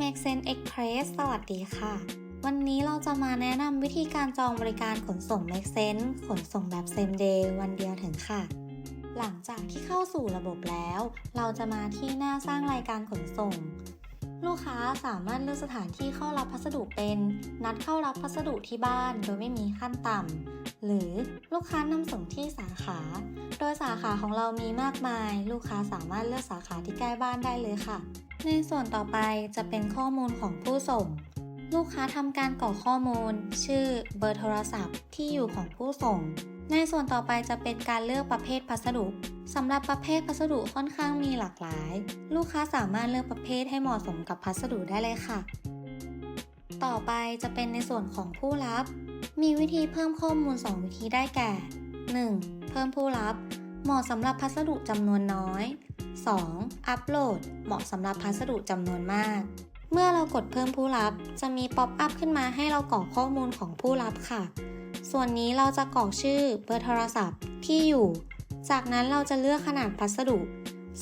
Make Sense Express สวัสดีค่ะ วันนี้เราจะมาแนะนำวิธีการจองบริการขนส่ง Make Sense ขนส่งแบบ Same Day วันเดียวถึงค่ะ หลังจากที่เข้าสู่ระบบแล้ว เราจะมาที่หน้าสร้างรายการขนส่ง ลูกค้าสามารถเลือกสถานที่เข้ารับพัสดุเป็น นัดเข้ารับพัสดุที่บ้านโดยไม่มีขั้นต่ำหรือลูกค้านำส่งที่สาขา โดยสาขาของเรามีมากมาย ลูกค้าสามารถเลือกสาขาที่ใกล้บ้านได้เลยค่ะ ในส่วนต่อไปจะเป็นข้อมูลของผู้ส่ง ลูกค้าทำการกรอกข้อมูล ชื่อ เบอร์โทรศัพท์ ที่อยู่ของผู้ส่ง ในส่วนต่อไปจะเป็นการเลือกประเภทพัสดุสำหรับประเภทพัสดุค่อนข้างมีหลากหลาย ลูกค้าสามารถเลือกประเภทให้เหมาะสมกับพัสดุได้เลยค่ะ ต่อไปจะเป็นในส่วนของผู้รับ มีวิธีเพิ่มข้อมูล 2 วิธีได้แก่ 1. เพิ่มผู้รับ เหมาะสำหรับพัสดุจำนวนน้อย 2. อัปโหลด เหมาะสำหรับพัสดุจำนวนมาก เมื่อเรากดเพิ่มผู้รับ จะมีป๊อปอัพขึ้นมาให้เรากรอกข้อมูลของผู้รับค่ะ ส่วนนี้เราจะกรอกชื่อ เบอร์โทรศัพท์ ที่อยู่ จากนั้นเราจะเลือกขนาดพัสดุ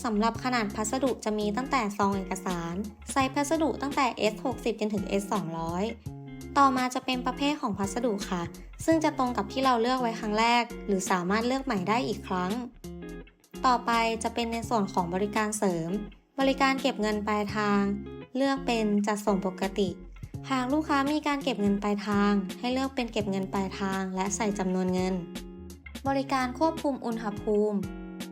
สำหรับขนาดพัสดุจะมีตั้งแต่ซองเอกสารไซส์พัสดุตั้งแต่ S60 จนถึง S200 ต่อมาจะเป็นประเภทของพัสดุค่ะ ซึ่งจะตรงกับที่เราเลือกไว้ครั้งแรก หรือสามารถเลือกใหม่ได้อีกครั้ง ต่อไปจะเป็นในส่วนของบริการเสริม บริการเก็บเงินปลายทาง เลือกเป็นจัดส่งปกติ หากลูกค้ามีการเก็บเงินปลายทาง ให้เลือกเป็นเก็บเงินปลายทาง และใส่จำนวนเงิน บริการควบคุมอุณหภูมิ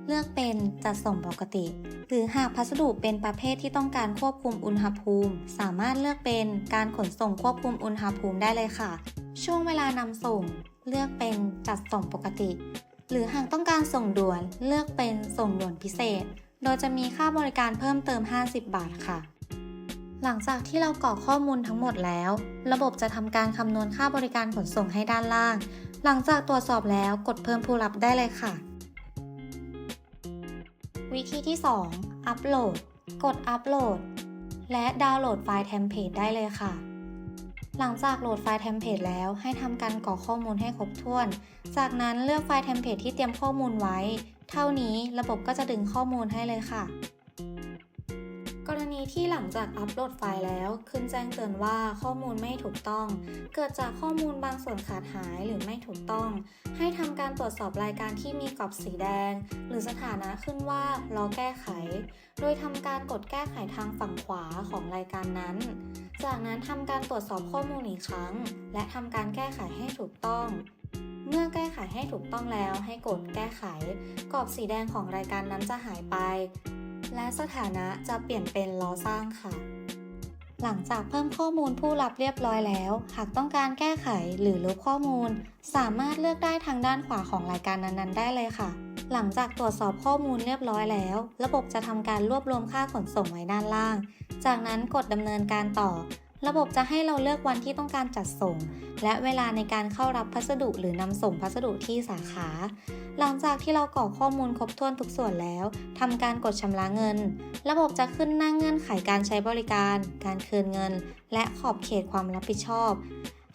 เลือกเป็นจัดส่งปกติ หรือหากพัสดุเป็นประเภทที่ต้องการควบคุมอุณหภูมิ สามารถเลือกเป็นการขนส่งควบคุมอุณหภูมิได้เลยค่ะ ช่วงเวลานำส่ง เลือกเป็นจัดส่งปกติ หรือหากต้องการส่งด่วนเลือกเป็นส่งด่วนพิเศษ โดยจะมีค่าบริการเพิ่มเติม 50 บาทค่ะ หลังจากที่เรากรอกข้อมูลทั้งหมดแล้ว ระบบจะทำการคำนวณค่าบริการขนส่งให้ด้านล่าง หลังจากตรวจสอบแล้วกดเพิ่มผู้รับได้เลยค่ะ วิธีที่ 2 อัปโหลด กดอัปโหลด และดาวน์โหลดไฟล์เทมเพลตได้เลยค่ะ หลังจากโหลดไฟล์เทมเพลตแล้วให้ทำการกรอกข้อมูลให้ครบถ้วน จากนั้นเลือกไฟล์เทมเพลตที่เตรียมข้อมูลไว้ เท่านี้ระบบก็จะดึงข้อมูลให้เลยค่ะ กรณีที่หลังจากอัปโหลดไฟล์แล้ว ขึ้นแจ้งเตือนว่าข้อมูลไม่ถูกต้อง เกิดจากข้อมูลบางส่วนขาดหายหรือไม่ถูกต้อง ให้ทำการตรวจสอบรายการที่มีกรอบสีแดง หรือสถานะขึ้นว่ารอแก้ไข โดยทำการกดแก้ไขทางฝั่งขวาของรายการนั้น จากนั้นทำการตรวจสอบข้อมูลอีกครั้ง และทำการแก้ไขให้ถูกต้อง เมื่อแก้ไขให้ถูกต้องแล้วให้กดแก้ไข กรอบสีแดงของรายการนั้นจะหายไป และสถานะจะเปลี่ยนเป็นรอสร้างค่ะ หลังจากเพิ่มข้อมูลผู้รับเรียบร้อยแล้ว หากต้องการแก้ไขหรือลบข้อมูล สามารถเลือกได้ทางด้านขวาของรายการนั้นๆ ได้เลยค่ะ หลังจากตรวจสอบข้อมูลเรียบร้อยแล้ว ระบบจะทำการรวบรวมค่าขนส่งไว้ด้านล่าง จากนั้นกดดำเนินการต่อ ระบบจะให้เราเลือกวันที่ต้องการจัดส่ง และเวลาในการเข้ารับพัสดุหรือนำส่งพัสดุที่สาขา หลังจากที่เรากรอกข้อมูลครบถ้วนทุกส่วนแล้วทำการกดชำระเงิน ระบบจะขึ้นหน้าเงื่อนไขการใช้บริการ การคืนเงิน และขอบเขตความรับผิดชอบ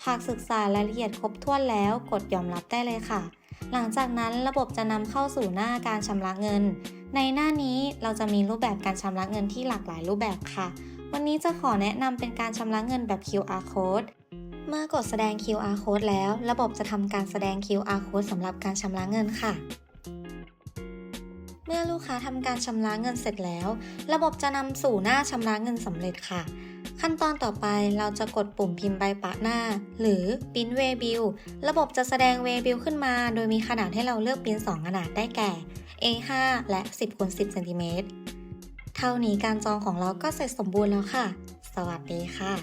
หากศึกษารายละเอียดครบถ้วนแล้วกดยอมรับได้เลยค่ะ หลังจากนั้นระบบจะนำเข้าสู่หน้าการชำระเงิน ในหน้านี้เราจะมีรูปแบบการชำระเงินที่หลากหลายรูปแบบค่ะ วันนี้จะขอแนะนำเป็นการชำระเงินแบบ QR code เมื่อกดแสดง QR code แล้ว ระบบจะทำการแสดง QR code สำหรับการชำระเงินค่ะ เมื่อลูกค้าทำการชำระเงินเสร็จแล้ว ระบบจะนำสู่หน้าชำระเงินสำเร็จค่ะ ขั้นตอนต่อไปเราจะกดปุ่มพิมพ์ใบปะหน้า หรือ Print Way Bill ระบบจะแสดง Way Bill ขึ้นมา โดยมีขนาดให้เราเลือกพิมพ์2ขนาดได้แก่ A5 และ 10คูณ10 เซนติเมตร เท่านี้การจองของเราก็เสร็จสมบูรณ์แล้วค่ะ สวัสดีค่ะ